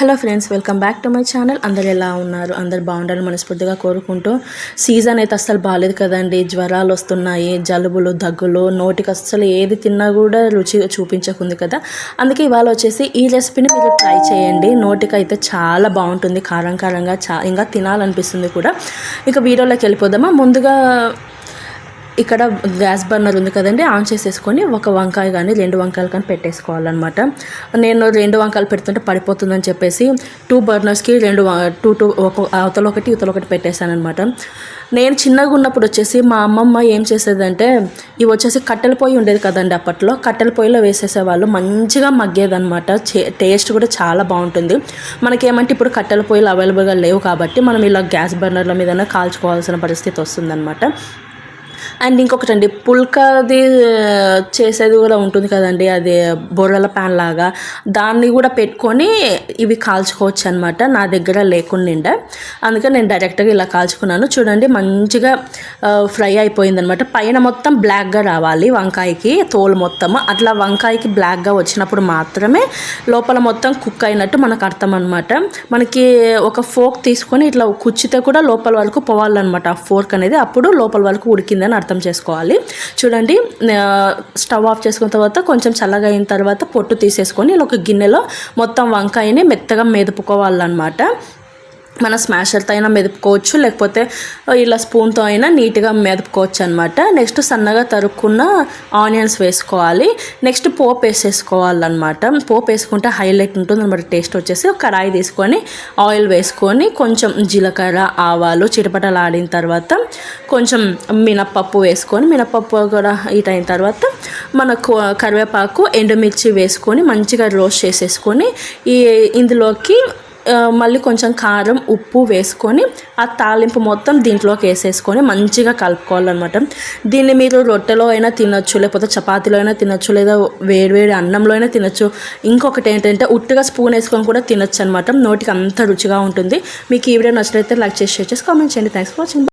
Hello friends welcome back to my channel. అందరు ఎలా ఉన్నారు? అందరు బాగుండాలని మనస్ఫూర్తిగా కోరుకుంటూ సీజన్ అయితే అస్సలు బాగాలేదు కదండి. జ్వరాలు వస్తున్నాయి జలుబులు దగ్గులు నోటికి అస్సలు ఏది తిన్నా కూడా రుచి చూపించకుంది కదా. అందుకే ఇవాళ వచ్చేసి ఈ రెసిపీని మీరు ట్రై చేయండి. నోటికి అయితే చాలా బాగుంటుంది కారం కారంగా చా ఇంకా తినాలనిపిస్తుంది కూడా. ఇక వీడియోలోకి వెళ్ళిపోదామా? ముందుగా ఇక్కడ గ్యాస్ బర్నర్ ఉంది కదండి ఆన్ చేసేసుకొని ఒక వంకాయ కానీ రెండు వంకాయలు కానీ పెట్టేసుకోవాలన్నమాట. నేను రెండు వంకాయలు పెడుతుంటే పడిపోతుందని చెప్పేసి టూ బర్నర్స్కి రెండు టూ టూ ఒక అవతల ఒకటి ఇవతల ఒకటి పెట్టేశానమాట అనమాట నేను చిన్నగా ఉన్నప్పుడు వచ్చేసి మా అమ్మమ్మ ఏం చేసేదంటే ఇవి వచ్చేసి కట్టెల పొయ్యి ఉండేది కదండి అప్పట్లో. కట్టెల పొయ్యిలో వేసేసేవాళ్ళు మంచిగా మగ్గేదన్నమాట. టేస్ట్ కూడా చాలా బాగుంటుంది. మనకేమంటే ఇప్పుడు కట్టెల పొయ్యిలు అవైలబుల్గా లేవు కాబట్టి మనం ఇలా గ్యాస్ బర్నర్ల మీదనే కాల్చుకోవాల్సిన పరిస్థితి వస్తుందన్నమాట. అండ్ ఇంకొకటి అండి పుల్కాది చేసేది కూడా ఉంటుంది కదండి అది బొర్రల ప్యాన్ లాగా. దాన్ని కూడా పెట్టుకొని ఇవి కాల్చుకోవచ్చు అనమాట నా దగ్గర లేకుండా అందుకే నేను డైరెక్ట్గా ఇలా కాల్చుకున్నాను. చూడండి మంచిగా ఫ్రై అయిపోయింది అనమాట పైన మొత్తం బ్లాక్గా రావాలి వంకాయకి తోలు మొత్తం అట్లా వంకాయకి బ్లాక్గా వచ్చినప్పుడు మాత్రమే లోపల మొత్తం కుక్ అయినట్టు మనకు అర్థం అనమాట మనకి ఒక ఫోక్ తీసుకొని ఇట్లా కుచ్చితే కూడా లోపల వరకు పోవాలన్నమాట. ఆ ఫోర్క్ అనేది అప్పుడు లోపల వరకు ఉడికిందని అర్థం చేసుకోవాలి. చూడండి స్టవ్ ఆఫ్ చేసుకున్న తర్వాత కొంచెం చల్లగా అయిన తర్వాత పొట్టు తీసేసుకొని ఇలా ఒక గిన్నెలో మొత్తం వంకాయని మెత్తగా మెదుపుకోవాలన్నమాట. మన స్మాషర్తో అయినా మెదుపుకోవచ్చు లేకపోతే ఇలా స్పూన్తో అయినా నీట్గా మెదుపుకోవచ్చు అనమాట నెక్స్ట్ సన్నగా తరుక్కున్న ఆనియన్స్ వేసుకోవాలి. నెక్స్ట్ పోపు వేసేసుకోవాలన్నమాట. పోపు వేసుకుంటే హైలైట్ ఉంటుంది అనమాట టేస్ట్ వచ్చేసి ఒక కడాయి తీసుకొని ఆయిల్ వేసుకొని కొంచెం జీలకర్ర ఆవాలు చిటపటలు ఆడిన తర్వాత కొంచెం మినప్పప్పు వేసుకొని మినప్పప్పు కూడా హీట్ అయిన తర్వాత మన కరివేపాకు ఎండుమిర్చి వేసుకొని మంచిగా రోస్ట్ చేసేసుకొని ఈ ఇందులోకి మళ్ళీ కొంచెం కారం ఉప్పు వేసుకొని ఆ తాలింపు మొత్తం దీంట్లోకి వేసేసుకొని మంచిగా కలుపుకోవాలన్నమాట. దీన్ని మీరు రొట్టెలో అయినా తినొచ్చు లేకపోతే చపాతీలో అయినా తినొచ్చు లేదా వేడివేడి అన్నంలో అయినా తినొచ్చు. ఇంకొకటి ఏంటంటే ఉట్టిగా స్పూన్ వేసుకొని కూడా తినొచ్చు అనమాట నోటికి అంత రుచిగా ఉంటుంది. మీకు ఈ వీడియో నచ్చినట్లయితే లైక్ చేసి షేర్ చేసి కామెంట్ చేయండి. Thanks for watching